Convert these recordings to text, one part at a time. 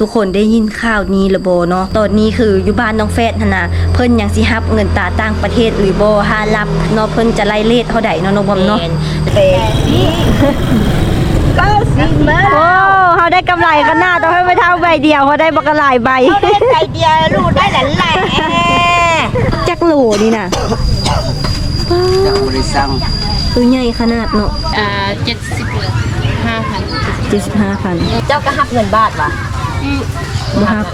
ทุกคนได้ยินข่าวนี้ระโบเนาะ ตอนนี้คืออยู่บ้านน้องแฟดหั่นนะ เพิ่นยังสิฮับเงินตาต่างประเทศหรือบ่หารับเนาะเพิ่นจะไล่เลทเท่าใดเนาะน้องบอมเนาะเป็นเก้าสิบเมตรโอ้เฮาได้กำไรกันหน้าต้องให้ไปเท่าใบเดียวเฮาได้บ่กระหลายใบเขาได้ใจเดียวลูกได้หลานแหละจักโหลนี่น่ะจะบริสังตัวใหญ่ขนาดเนาะอ่าเจ็ดสิบห้าพัน75,000เจ้าก็หับเงินบาทวะ บ่ฮับ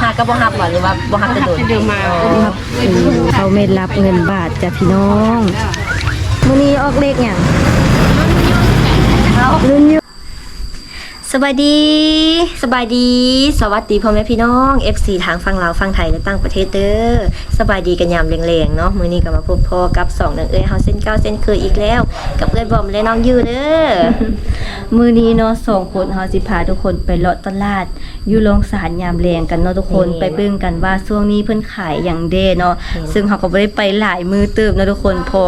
หาก็บ่หับวะหรือว่าบ่หับจะโดนเดี๋ยวมาบ่ฮับเออเขาไม่รับเงินบาทจ้ะพี่น้องมื้อนี้ออกเลขหยังรุ่นอยู่ สบายดี สบายดี สวัสดีพ่อแม่พี่น้อง FC ทางฝั่งลาวฝั่งไทยและต่างประเทศเด้อสบายดีกันยามแรงๆเนาะมื้อนี้ก็มาพบพ่อกับสองนางเอ้ยเฮาเส้นเก้าเส้นเคยอีกแล้ว กับเอ้ยบอมและน้องยูเด้อมื้อนี้เนาะสองคนเฮาสิพาทุกคนไปเลาะตลาด อยู่โรงสารยามแรงกันเนาะทุกคนไปเบิ่งกันว่าช่วงนี้เพิ่นขายอย่างเด้เนาะซึ่งเฮาก็บ่ได้ไปหลายมือเติบเนาะทุกคนพอ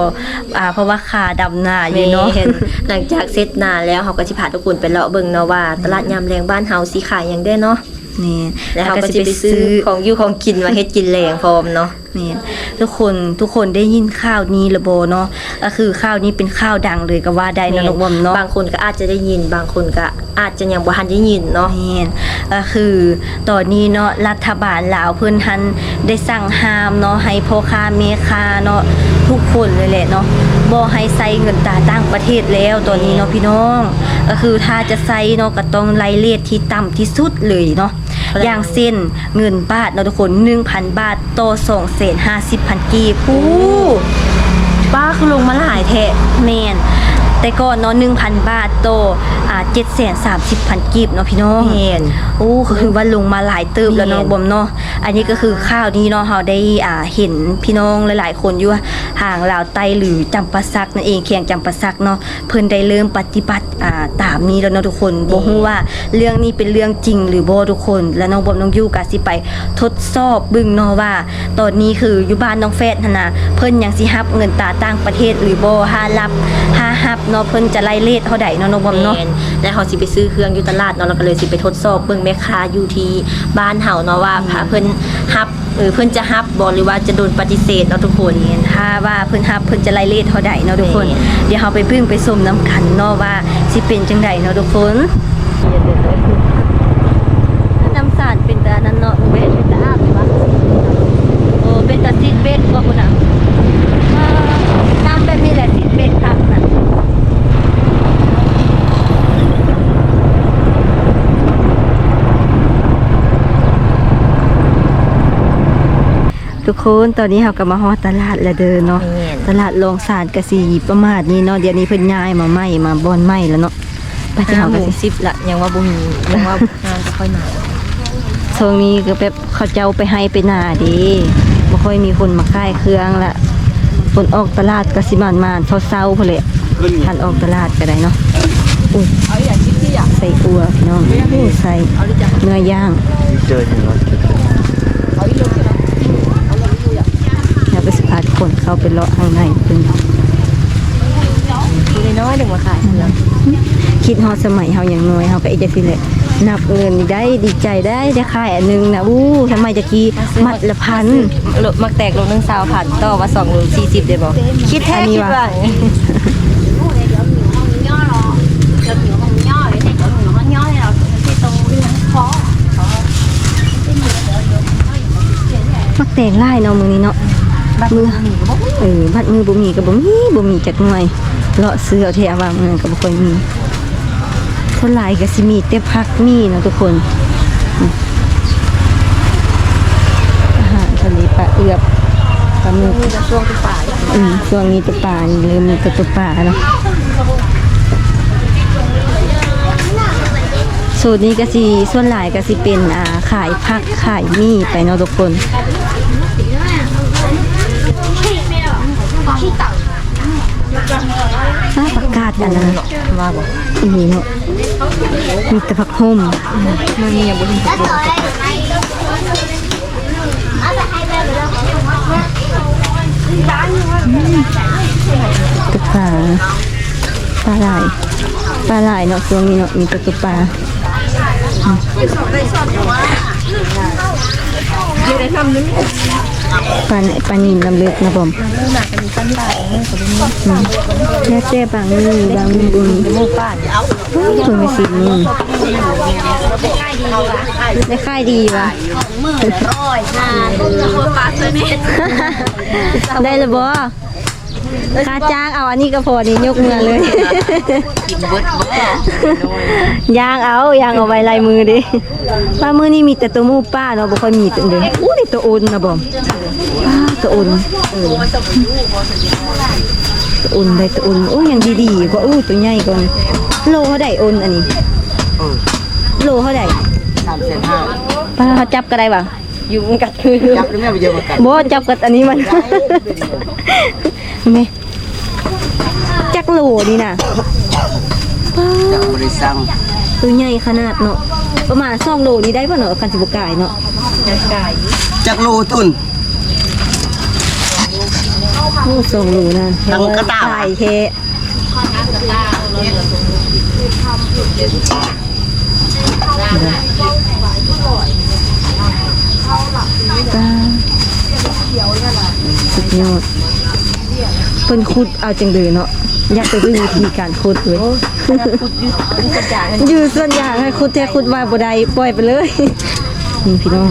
อ่าเพราะว่าขาดำหน้าอยู่เนาะแม่นหลังจากเสร็จนานแล้วเขาก็สิพาทุกคนไปเลาะเบิ่งเนาะว่าตลาดยามแรงบ้านเฮาสิขายหยังได้เนาะนี่แล้วเขาก็สิไปซื้อของอยู่ของกินมาเฮ็ดกินแรงพร้อมเนาะนี่ทุกคนทุกคนได้ยินข่าวนี้ระโบเนาะก็คือข่าวนี้เป็นข่าวดังเลยก็ว่าได้เนาะน้องบอมเนาะบางคนก็อาจจะได้ยิน บางคนก็อาจจะยังบ่ทันได้ยินเนาะแม่นก็คือตอนนี้เนาะรัฐบาลลาวเพิ่นทันได้สั่งห้ามเนาะให้พ่อค้าแม่ค้าเนาะ ทุกคนเลยแหละเนาะบ่ให้ใส่เงินตาต่างประเทศแล้วตอนนี้เนาะพี่น้อง ก็คือถ้าจะใส่เนาะก็ต้องไล่เลทที่ต่ำที่สุดเลยเนาะอย่างเช่นเงินบาทเนาทุกคน1,000 บาทต่อ250,000กีบอู้ป้าคือลงมาหลายแท้แมนแต่ก่อนเนาะ1,000 บาทโตอ่า730,000กีบเนาะพี่น้องแม่นโอ้ก็คือว่าลงมาหลายเติบแล้วเนาะแม่นบอมเนาะอันนี้ก็คือข้าวนี้เนาะเฮาได้อ่าเห็นพี่น้องหลาย ๆ คนอยู่ห่างลาวใต้หรือจำปาสักนั่นเองเคียงจำปาสักเนาะเพิ่นได้เริ่มปฏิบัติอ่าตามนี้แล้วเนาะทุกคนบ่ฮู้ว่าเรื่องนี้เป็นเรื่องจริงหรือบ่ทุกคน แล้วน้องบอมน้องยูก็สิไปทดสอบเบิ่งเนาะว่า ตอนนี้คืออยู่บ้านน้องแฟดหั่นน่ะเพิ่นยังสิรับเงินตาต่างประเทศหรือบ่หารับหารับเนาะเพิ่นจะไล่เลทเท่าใดเนาะน้องบอมเนาะแม่นแล้วเขาสิไปซื้อเครื่องอยู่ตลาดเนาะเราก็เลยสิไปทดสอบเบิ่งแม่ค้าอยู่ที่บ้านเฮาเนาะว่าพาเพิ่นฮับเออเพิ่นจะฮับบ่หรือว่าจะโดนปฏิเสธเนาะทุกคนถ้าว่าเพิ่นรับเพิ่นจะไล่เลทเท่าใดเนาะทุกคนแม่เดี๋ยวเราไปพึ่งไปสมน้ำกันเนาะว่าสิเป็นจังใดเนาะทุกคนน้ำสารเป็นตานั้นเนาะเวทเป็นตาอาบวะโอ้เป็นตาซิดเวทบ่คุณน่ะอ่าน้ำแบบนี้แหละซิดเวทครับน่ะ ทุกคนตอนนี้เราก็มาฮอดตลาดแล้วเดินเนาะแม่นตลาดโรงสารกสีประมาทนี้เนาะเดี๋ยวนี้เพิ่นย้ายมาใหม่มาบอนใหม่แล้วเนาะไปที่ห้าเฮาโมก็งสิสิบละยังว่าบ่มียังว่างานจะค่อยมาช่วงนี้ก็แบบเขาเจ้าไปให้ไปหน้าเดีบ่ค่อยมีคนมาขายเครื่องละคนออกตลาดก็สิมานมาเช้าๆพุ่นแหละท่านออกตลาดก็ได้เนาะอุ้ยใส่อัวพี่น้องโอ้ใส่เนื้อย่างเจออยู่เนาะแล้ วไปสิพาทุกคนเข้าไปเลาะข้างในเพิ่นคือน้อยๆหนึ่งมาขายเครื่องคิดฮอดสมัยเฮาอย่างน้อยเฮาก็อีกจังซี่แหละนับเงินนี่ได้ดีใจได้ได้ขายอันหนึงนะอู้ทำไมจะกี้มัดละพันโลมักแตกโลนึง20,000พันต่อว่า2โล40ได้บ่คิดแท้อันนี้คิดว่ะว่ามักแต่งลายเนาะมือนี้เนาะ มือเออบัดมือบ่มีก็บ่มีบ่มีจักหน่วยเลาะซื้อเอาแท้ว่ามือก็บ่ค่อยมีคนหลายก็สิมีแต่ผักมีนะทุกคนอาหารทะเลปลาเอือบปลาหมึกมีแต่ช่วงป่าอืมช่วงนี้ตัวปลานี่เริ่มมีแต่ตัวปลาเนาะสูตรนี้ก็สิส่วนหลายก็สิเป็นอ่าขายผักขายมีไปเนาะทุกคน ถ้าประกาศอันนั้นว่าบ่อีนี่เนาะมีแต่ผักห่มมันมียังบ่ถึงกับตุ๊กปลาปลาไหลปลาไหลเนาะช่วงนี้เนาะมีแต่ตุ๊กปลา ปลาปลานินลำเลือกนะผมอืมแล้วแซ่บางนี่บางบุญหมูป่าคุณไม่สินี่ได้ค่ายดีวะได้เลยบ่ ค่าจ้างเอาอันนี้ก็พอนี่ยกมือเลยยางเอายางเอาไว้ลายมือดิป้ามือนี่มีแต่ตัวมูป้าเนาะบ่ค่อยมีตัวเดียวอู้นี่ตัวโอนนะบ่ป้าตัวโอนเออตัวโอนได้ตัวโอนโอ้ยังดีๆกว่าอู้ตัวใหญ่กว่านี้โลเท่าใดโอนอันนี้โลเท่าใดสามแสนห้าป้าเขาจับก็ได้บ่ อยู่มันกัดคือจับได้ไหมไปเยอะกว่ากันบ่จับกับอันนี้มันแม่จักโหลนี่น่ะจากบริษัทตัวใหญ่ขนาดเนาะประมาณ2โลนี่ได้ป่ะเนาะคันสิบ่กายเนาะจากโลตุนโอ้2โลนั่นทางกระต่ายขา ยแท้ตาสุดยอดเพิ่นขุดเอาจังเลยเนาะอยากไปดูวิธีการขุดเลยอยู่ส่วนอย่างให้ขุดแท้ขุดว่าบ่ได้ปล่อยไปเลยนี่พี่น้อง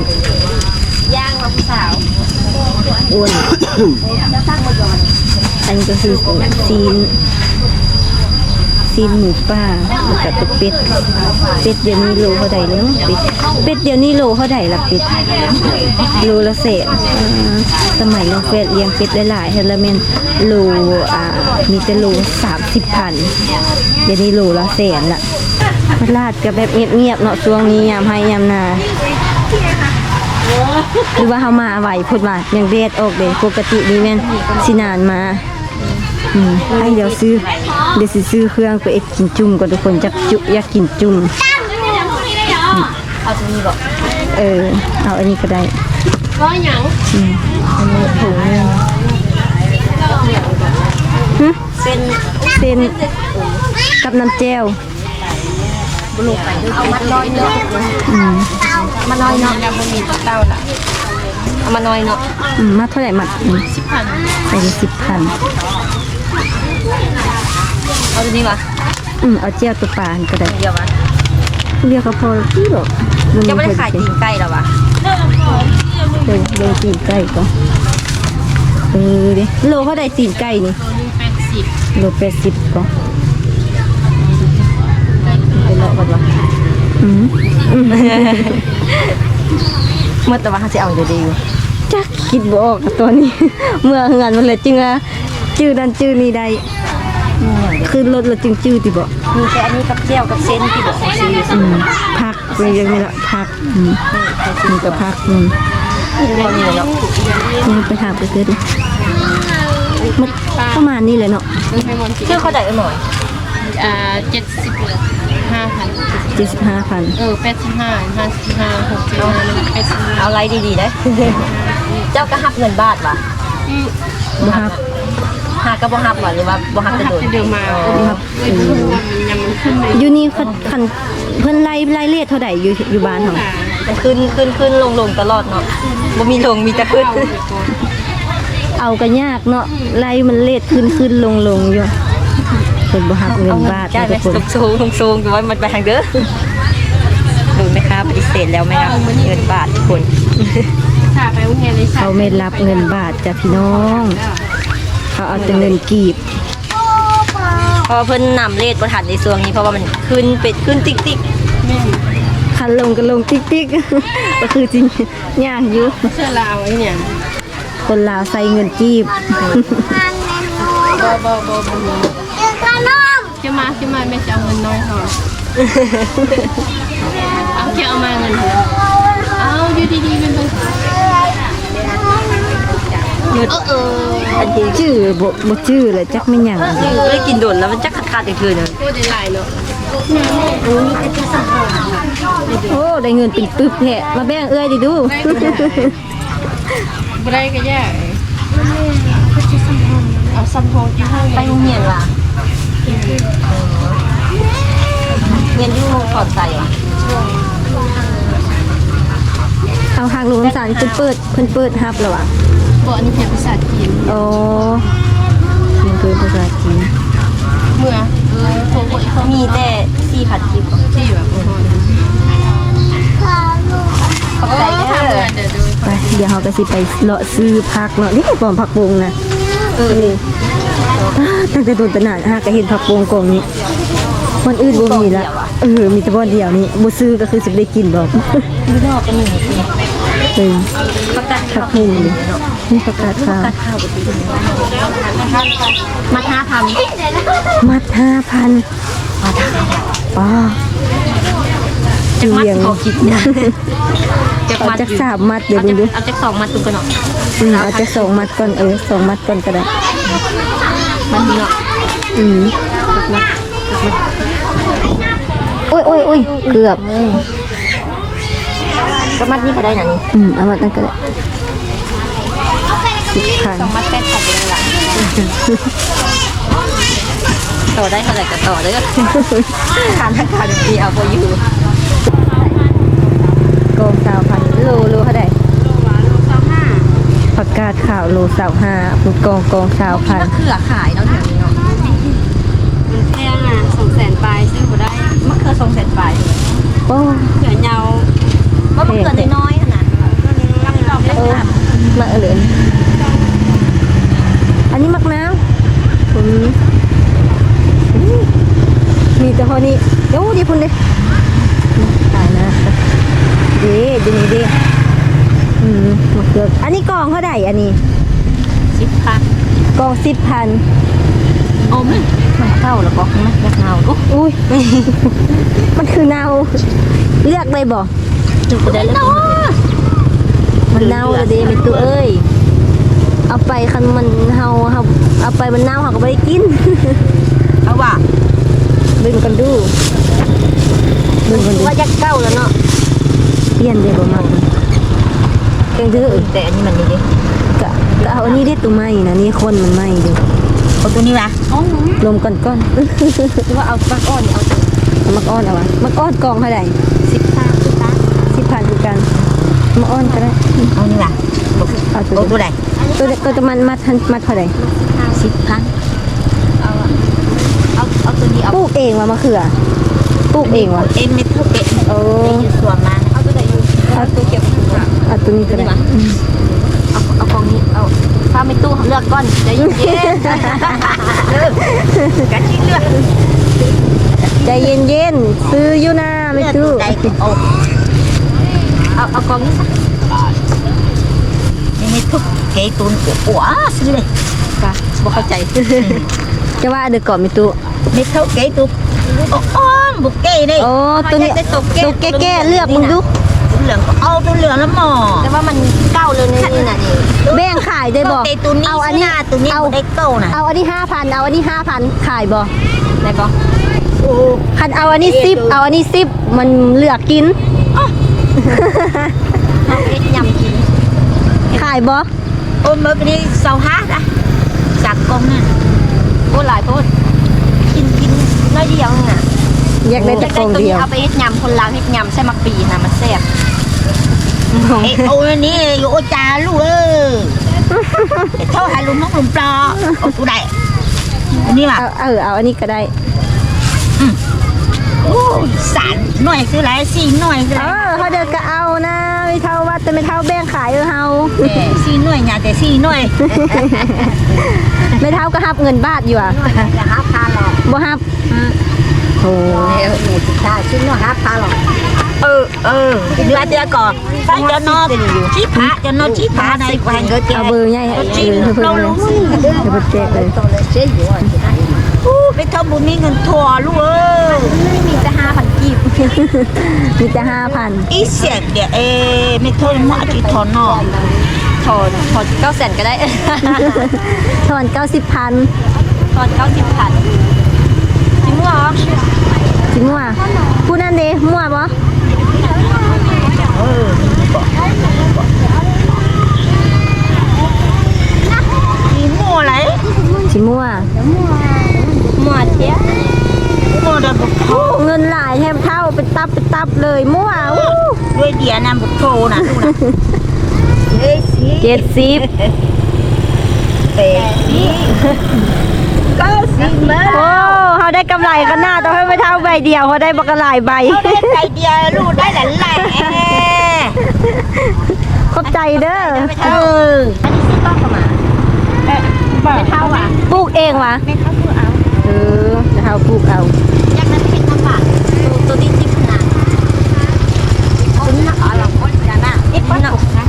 ย่างมาผู้สาวอ้วนอันนี้ก็คือซีน ซีนหมูป่าแล้วก็ตัวเป็ด เป็ดเดี๋ยวนี้โลเท่าใดแล้วเป็ดเป็ดเดี๋ยวนี้โลเท่าใดล่ะเป็ดโลละแสนสมัยลงเฟสเลี้ยงเป็ดหลายๆเฮลเมนโลอ่ามีแต่โลสามสิบพันเดี๋ยวนี้โลละแสนละตลาดก็แบบเงียบๆเนาะช่วงนี้ยามให้ยามนาหรือว่าเขามาไหวพูดว่ายังเดดออกเดยปกตินี่แม่นสินานมาอืมไอเดี๋ยวซื้อ เดี๋ยวสิซื้อเครื่องไปเอ็ดกินจุ่มก่อนทุกคนจักจุอยากกินจุ่มเอาตรงนี้บอกเออ เอาอันนี้ก็ได้ร้อยหยังอืมอันนี้ถุงหนึงหึเส้นเส้นกับน้ำแจ่วเอามาน้อยเนาะอืมมาน้อยเนาะแล้วมันมีเต้าล่ะเอามาน้อยเนาะอืมมาเท่าไหร่มัดอืมสิบพันไปสิบพัน เอาตรงนี้วะอืมเอาแจ่วตัวปลาก็ได้เดี๋ยววะเรียกเขาพอที่หรอกจะไม่ได้ขายตีนไก่หรอวะเดินเดินตีนไก่ก่อนเออเดิโลเขาได้ตีนไก่นี่ตัวนึงแปดสิบโลแปดสิบก่อนไปเลาะก่อนวะอืมเมื่อแต่ว่าเขาจะเอาเดี๋ยวดีอยู่จักคิดบ่ออกกับตัวนี้ เมื่อเงินมันเลยจึงอะจื้อนั่นจื้อนี่ได้ คือรถเราจึงจื้อติบ่มีแต่อันนี้กับเจียวกับเส้นที่บอกซื้ออืมพักไปอย่างนี้ละพักอืมนี่ก็พักอืมพอมีเนาะนี่ไปถามไปซื้อดิมันประมาณนี้เลยเนาะต้องให้มอนสิชื่อเขาได้หน่อยอ่าเจ็ดสิบห้าพันเจ็ดสิบห้าพันเออแปดสิบห้าห้าสิบห้าหกสิบห้าแปดสิบห้าเอาไรดีๆนะเจ้าก็หับเงินบาทวะอืมบ่ฮับ หักก็บ่หับวะหรือว่าบ่หักเขากระหักโดดจะเดิมมาบ่ฮับเออยังมันขึ้นเลยอยู่นี่คันคันเพิ่นไล่ไล่เลทเท่าใดอยู่อยู่บ้านเฮามันขึ้นขึ้นขึ้นลงลงตลอดเนาะบ่มีลงมีแต่ขึ้น เอาก็ยากเนาะไล่มันเลทขึ้นขึ้นลงลงอยู่เพิ่นบ่ฮับเงินบาทใช่นะไหมทุกคนสูงสูงสูงแต่ว่ามันไปทางเด้อดูไหมคะปฏิเสธแล้วไหมครับเงินบาททุกคนถ่ายไปวันนี้เลยเขาไม่รับเงินบาทจ้ะพี่น้อง เขาเอาแต่เงินกีบเพราะว่าเพิ่นนำเลขบ่ทันในช่วงนี้เพราะว่ามันขึ้นเป็ดขึ้นติ๊กติ๊กคันลงก็ลงติ๊กติ๊กก็คือจริงยากอยู่เสื้อลาวไอ้เนี่ยคนลาวใส่เงินกีบบอบอบอบมีจะมาจะมาแม่จะเอาเงินน้อยเขาเอาแค่เอามาเงินเถอะเอาอยู่ดีๆเป็นไป เออเอออันที่ชื่อบ่บ่ชื่อเลยจักไม่หยังชื่อได้กินโดนแล้วมันจักขาดๆอีกคืนนึงพูดได้หลายเนาะโอ้ได้เงินเป็นปึ๊บแท้มาแบ่งเอ้ยดิดูบ่ได้ก็แย่เอาซัมโพที่ห้องไปโรงเรียนว่ะเรียนอยู่สอนใส่ว่ะทางโรงน้ำสารเพิ่นเปิดเพิ่นเปิดฮับแล้วอะ บ่อันนี้เพียงภาษาจีนอ๋อเพิ่นเปิดภาษาจีนเมื่อเออโทรบ่อีกเขามีแต่สี่ผัดกิบที่แบบโอ้โหขอบใจเด้ทำองานเดี๋ยวดูไปเดี๋ยวเราก็สิไปเลาะซื้อผักเนาะนี่ปอมผักบงนะเออนี่อ้าตั้งแต่โดนตะนานหาก็เห็นผักบงกองนี้วันอื่นบ่มีละเออมีแต่บ่อนเดียวนี้บ่ซื้อก็คือสิได้กินดอกมีนอกก็มีเออประกาศ ผักบุ้งนี่นี่ผักกาดขาวข้าวมาท้าทำมัดห้าพันอ๋อจากมัดขอคิดนะจากเอามัดจากสามมัดเดี๋ยวดูดูเอาจากสองมัดตุ้กันเนาะเอาจากสองมัดก่อนเออสองมัดก่อนก็ได้มันเนาะอืมโอ้ยโอ้ยโอ้ยเกือบก็มัดนี่ก็ได้นะนี่อืมเอามัดนั่นก็ได้ สิบพันสองมัดแปดพันเลยล่ะต่อได้เท่าไหร่ก็ต่อเลยทานทั้งทานดีเอาไปอยู่กองสาวพันโลโลเท่าไหร่ผักกาดขาวโลสาวห้าปุกองกองสาวพันมะเขือขายเนาะแถวนี้เนาะแพงอะสองแสนปลายซื้อบ่ได้มะเขือทรงเสร็จไปโอ้เขือเยาวว่ามะเขือน้อยๆขนาดเออมาเอรินอั นนี้มักน้ำอืมอืมมีแต่พอนี้เดี๋ยวดีพุ่นเลยตายนะดีดีนี่ดีอืมมะเขืออันนี้กองเท่าไหร่อันนี้สิบพันกองสิบพันโอ้มันมันเก้าแล้วก็มันจะเงาลูกอุ้ยมันคือเนาเลือกได้บ่จุกได้แล้วมันเน่าเลยเด้มิตุเอ้ย เอาไปคันมันเฮาเฮาเอาไปมันเน่าเฮาก็ไม่ได้กิน เอาว่ะเบิ่งกันดูเบิ่งกันดูว่าจะเก้าแล้วเนาะเปลี่ยนได้บ่มักเก่งถือแต่อันนี้มันนี่ดิกะกะเอาอันนี้ได้ตัวใหม่นะนี่คนมันใหม่อยู่เอาตัวนี้วะอ๋อลมก่อนก่อนคือว่าเอาปากอ้อนเอาเอามักอ้อนเอาวะมักอ้อนกองเท่าไหร่สิบพันสิบพันสิบพันคือกันมักอ้อนก็ได้เอานี่วะเอาตัว เอาตัวเดียวไหนตัวเดียวตัวจะมันมัดทันมัดเท่าไหร่สิบพันเอาอะเอาเอาตัวนี้เอาปลูกเองวะมะเขือปลูกเองวะเอ็มเม็ดเท่าเป็ดโอ้อยู่ส่วนมันเอาตัวไหนอยู่เอาตัวเก็บหัวเอาตัวนี้ก็ได้อืมเอาเอากองนี้เอาฟ้าไม่ตู้เลือกก้อนใจเย็นๆเออกะชิ้นเลือกใจเย็นๆซื้ออยู่นะไม่ซื้อใจเอาเอาเอากองนี้สัก นี่ทุกเกตุนอ้วซื้อเลยกะบ่เข้าใจจะว่าเดือกก่อนมีตู้นี่เท่าเกตุกอ้อมบุกเก้นี่โอ้ตัวนี้ตัวแก่ๆเลือกมึงดูตัวเหลืองก็เอาตัวเหลืองแล้วหมอแต่ว่ามันเก้าเลยนี่น่ะนี่แบ่งขายได้บ่เกตุนนี่เอาอันนี้หน้าตัวนี้เอาบ่ได้เก้าน่ะเอาอันนี้ห้าพันเอาอันนี้ห้าพันขายบ่ได้บ่คันเอาอันนี้สิบเอาอันนี้สิบมันเหลือกกินเอาเอ็ดยำกินขาย บ่โอ้ยมื้อนี้เสาห้านะจากกองน่ะโอ้หลายโพดกินกินน้อยเดียวน่ะอยากได้แต่กล่องเดียว เอาไปเฮ็ดยำคนลาวเฮ็ดยำใส่มักปีนะมันแซ่บเอ้โอ้ยนี่อยู่โอจาลูกเอ้ยเท่าหาลุงนกลุงปลาเอาตัวใดอันนี้ว่ะเอาเออเอาอันนี้ก็ได้โอ้ยสารหน่อยคือหลายสี่หน่อยคือหเอลายอเขาเดินก็เอานะ ไม่เท่าว่าแต่ไม่เท่าแบ่งขายเออเฮาแต่สี่หน่วยเนี่ยแต่สี่หน่วยไม่เท่าก็ฮับเงินบาทอยู่อะจะหาพาหรอกบ่ฮับโอ้เออเนี่ยสิตาชิ้นหน่วยหาพาหรอกเออเออเดือนเดียวก่อนไปจะนอนชี้ผาจะนอนชี้ผาในแขวงเกิดแก่เอาเบอร์ใหญ่เออเพื่อนเพื่อนเลยเดี๋ยวเพิ่นแจกเลยไปทำบุญมีเงินถั่วลูกเอ้ยมีแต่ห้าพันกีบ มีแต่ห้าพันอีเสียเดี๋ยวเอไม่โทษมาที่ถอนนอกถอนถอนเก้าแสนก็ได้ ถอนเก้าสิบพันถอนเก้าสิบพันจริงเหรอจริงว่ะผู้นั่นเด้มั่วบ่เออมีหมัวอะไรสิมั่ว หมัวเทียหมัว เดินบุกโอ้เงินหลายแทบเท่าเป็นตับเป็นตับเลยมั่วอู้ด้วยเดียน้ำบุกโตนะดูนะเจ็ดสิบเปสิเก้าสิบมาโอ้เขาได้กำไรกันหน้าต้องให้ไม่เท่าใบเดียวเขาได้บักกะหลายใบใจเดียวลูกได้หลานแหละขอบใจเด้อเอออันนี้ซื้อต้นเข้ามาไม่เท่าอะปลูกเองวะไม่เท่าคือเอาเออจะเอาปลูกเอา อยากนั้นเห็นทำบาทตัวตัวที่สิบขนาดคุณนักอะไรคนจะน่ะเอ็กซ์นักนะ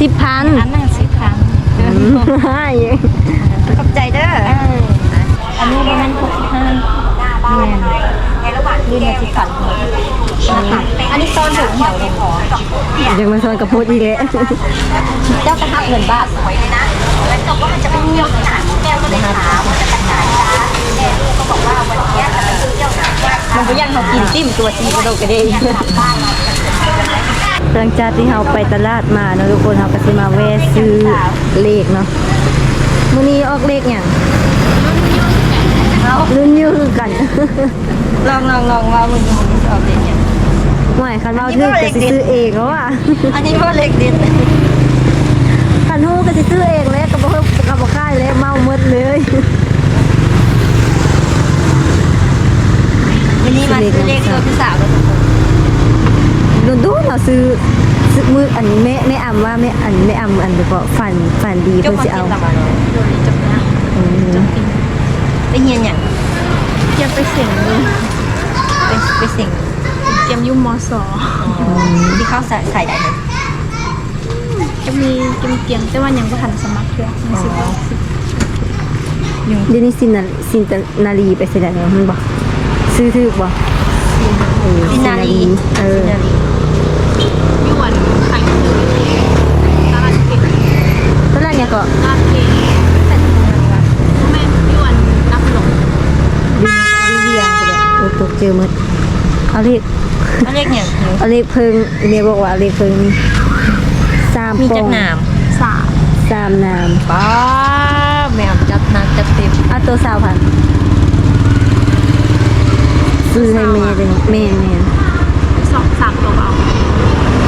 สิบพัน อันนั้นสิบครั้ง ขอบใจเด้ออันนี้ประมาณหกสิบห้าเนี่ยยืนมาสิบขันอันนี้ตอนถึงแถวเลยขอยังมาซอนกับพูดอีกแล้วเจ้ากระทับเงินบาทสวยเลยนะแล้วจบว่ามันจะไปเที่ยวที่ไหนแก้วก็เลยถามว่าจะไปไหนจ้าแม่ลูกก็บอกว่าวันนี้จะไปเที่ยวไหนมันก็ยังเขากินจิ้มตัวจีกระโดดกระเด้งหลังจากที่เราไปตลาดมาเนาะทุกคนเราก็สิมาแวะซื้อเลขเนาะ มื้อนี้ออกเลขหยังรุ่นยูคือกันลองลองลองว่ามึงมึงจะเอาเด็กเนี่ยหมายคันเราถือก็สิซื้อเองแล้วอะอันนี้ว่าเล็กเด็ดคันฮู้ก็สิซื้อเองแล้วก็บ่เพิ่มก็บ่ค่ายแล้วเมาหมดเลยวันนี้มาซื้อเลขตัวพี่สาวแล้วทุกคนโดนดูเราซื้อ ซื้อมืออันแม่แม่อำว่าแม่อันแม่อำอันเดี๋ยวก็ฝันฝันดีจเพิ่บนมาสิเที่ยเอาวกลับมาเนาะโดยจบนะอืมไปเฮียนอย่างเตรียมไปเสียงเลยไปไปสิ่งเตรียมอยุ่มมสอที่เขาใส่ใส่ได้ไหมจะมีเกียมเกียงแต่ว่ายังบ่ทันสมัครเลยมีสิบวันสิบเดี๋ยวนี้สินนาสินตนาลีไปสิได้แล้วมันบ่ซื้อถูกบ่เออดินาลีเออดินาลีย วนไข่คือตลาดเก็บตอนแรกเนี่ยก็ตลาดเก็บแม่ยวนนับหลงดูเรียงก็ได้โอ้ตกเจอหมดเอาเลขเขาเรียกอย่างเอาเลขเพิ่งเมียบอกว่าเอาเลขเพิ่งมีสามมีปจัอกหนามสามสามนามป้าแมวจัดหนักจัดเต็มเอาตัวสาวพันซื้อให้แม่เลยแม่แม่สองสามตัวเอา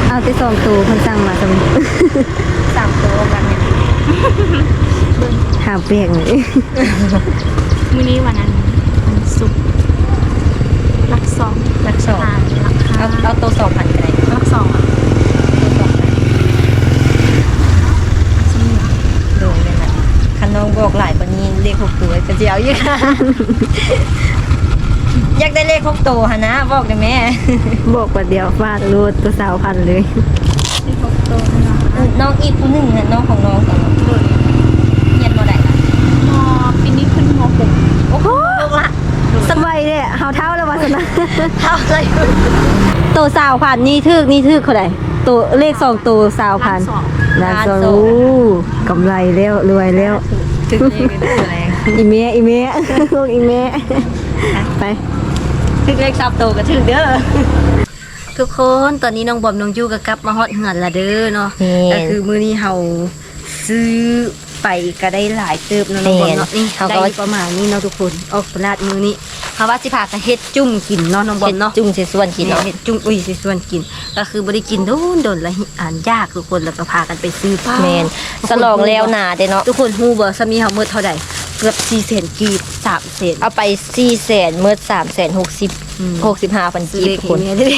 เอาแต่สองตัวเพิ่นสั่งมาสำสามตัวกันเนี่ยหาแปลกเลยมื้อนี้วันนั้นวันศุกร์ลักสองรักสองทานลักเอาห้าเอาตัวสองพันกันเลยลักสองอะดูเนี่ยนะคันน้องบอกหลายกว่านี้เลขหกตัวก็จะเอาเยอะ อยากได้เลขหกตัวฮะนะบอกได้ไหมบอกว่าเดียวฟาดรูดตัวสาวพันเลยที่หกตัวนะน้องอีกคนหนึ่งนะน้องของน้องกับเรียนมาไหนล่ะมอปีนี้ขึ้นมหกโอ้โหลูกละสบายเลยเฮาเท่าแล้ววะสนะ เท่าเลยตัวสาวพันนี่ทึกนี่ทึกเท่าไหร่ตัวเลขสองตัวสาวพันสองล้านสองอู้กำไรแล้วรวยแล้ว ถึงเลขเป็นตัวแรงอีเมะอีเมะพวกอีเมะไป ถึงเลขสามตัวก็ถึงเด้อทุกคนตอนนี้น้องบอมน้องยูก็กลับมาฮอดเหือนละเด้อเนาะแม่น ก็คือมื้อนี้เฮาซื้อไปก็ได้หลายเติบเนาะน้องบอมเนาะแม่นนี่เขาก็ได้ประมาณนี้เนาะทุกคนออกตลาดมื้อนี้เฮาว่าสิพากันเฮ็ดจุ่มกินเนาะน้องบอมเนาะ จุ่มเสียส่วนกินเนาะเฮ็ดจุ่มอุ้ยสิส่วนกิน ก็คือบ่ได้กินโดนโดนแล้วอ่านยากทุกคนแล้วก็พากันไปซื้อป้าแมนสลองแล้วหนาเด้เนาะ ทุกคนฮู้บ่ซะมีเฮาหมดเท่าใด เกือบ4แสนกีบ3แสน เอาไปสี่แสนเมื่อสามแสนหกสิบอืม หกสิบห้าพันซื้อกีบเลขทุกคนให้แม่เด้อ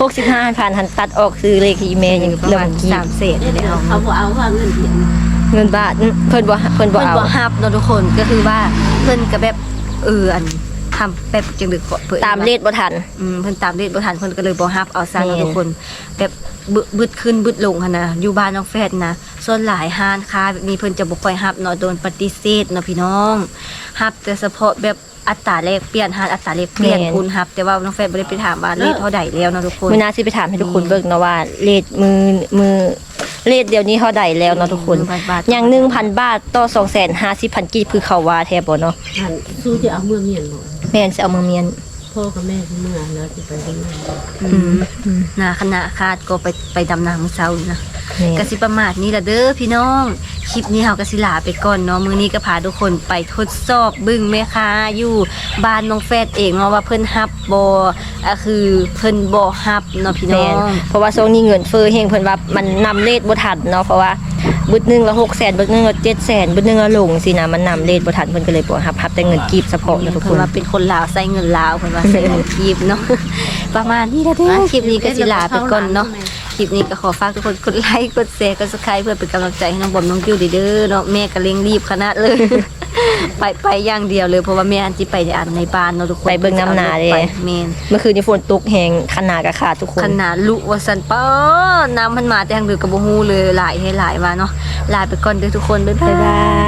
หกสิบห้าพันหันตัดออกซื้อเลขที่แม่ยังประเริ่มาณมกีบ3แสนเลยเฮาเอาบ่เอาว่าเงินเดือนเงินบาทอื้อเพิ่นบ่เพิ่นบ่เพิ่นเอา บ่ฮับเนาะทุกคนก็คือว่าเพิ่นก็แบบเอออัน ทำแบบจังดึกเพิ่นตามเลขบ่ทัน อืมเพิ่นตามเลขบ่ทันเพิ่นก็เลยบ่ฮับเอาซะแม่เนาะนทุกคน แบบบึบึดขึ้นบึดลงหั่นนะอยู่บ้านน้องแฟดนะส่วนหลายห้านค้าแบบนี้เพิ่นจะบ่ค่อยฮับเนาะโดนปฏิเสธเนาะพี่น้องฮับแต่เฉพาะแบบอัตราแลกเปลี่ยนห้านอัตราแลกเปลี่ยนคุณฮับ แต่ว่าน้องแฟดบ่ได้ไปถามว่าเลขเท่าใดแล้วเนาะทุกคน มื้อหน้าสิไปถามให้ทุกคนเบิ่งเนาะว่าเลขมือมือเลขเดี๋ยวนี้เท่าใดแล้วเนาะทุกคน1,000บาท อย่าง1,000 บาทต่อ250,000กีบคือเขาว่าแท้บ่เนาะหันสู้จะเอาเมืองเมียนหมด แม่นสิเอามาเมียน พ่อกับแม่ที่เมืองแล้วที่ไปที่เมืองอืมนาคณะคาดก็ไปไปดำน้ำมื้อเช้านี่นะ แม่น กสิประมาทนี่ละเด้อพี่น้อง คลิปนี้เฮาก็สิลาไปก่อนเนาะมื้อนี้ก็พาทุกคนไปทดสอบบึ้งแม่ค้าอยู่บ้านน้องแฟดเองเนาะว่าเพิ่นฮับบ่อะคือเพิ่นบ่ฮับเนาะพี่น้แม่อนง เพราะว่าช่วงนี้เงินเฟ้อเฮงเพิ่นว่ามันนำเลทบ่ทันเนาะเพราะว่าบึดหนึงละ600,000บึดหนึงละ700,000บึดหนึงละลงสินะมันนำเลทบ่ทันเพิ่นก็เลยบ่รับรับแต่เงินกีบเฉพาะเนาะทุกคเพิ่นนว่าเป็นคนลาวใส่เงินลาวเพิ่นว่าใส่เงินกีบเนาะประมาณนี้ละเด้อคลิปนี้ก็สิลาไปก่อนเนาะค ลิปนี้ก็ขอฝากทุกคนกดไลค์กดแชร์กด Subscribe เพื่อเป็นกำลังใจให้น้องบอมน้องกิ้วเด้อเนาะแม่ก็เร่งรีบขนาดเลย ไปไปอย่างเดียวเลยเพราะว่าแม่อันสิไปในอันในบ้านเนาะทุกคนไปเบิ่งน้ำหนาเด้ ไปแม่นเมื่อคืนนี้ฝนตกแฮงขนาดกะขาดทุกคน ขนาดลุว่าสันป้อน้ำมันมาแต่ทางเดือกับบ่ฮู้เลยหลายให้หลายว่าเนาะลาไปก่อนเด้อทุกคน บ๊ายบาย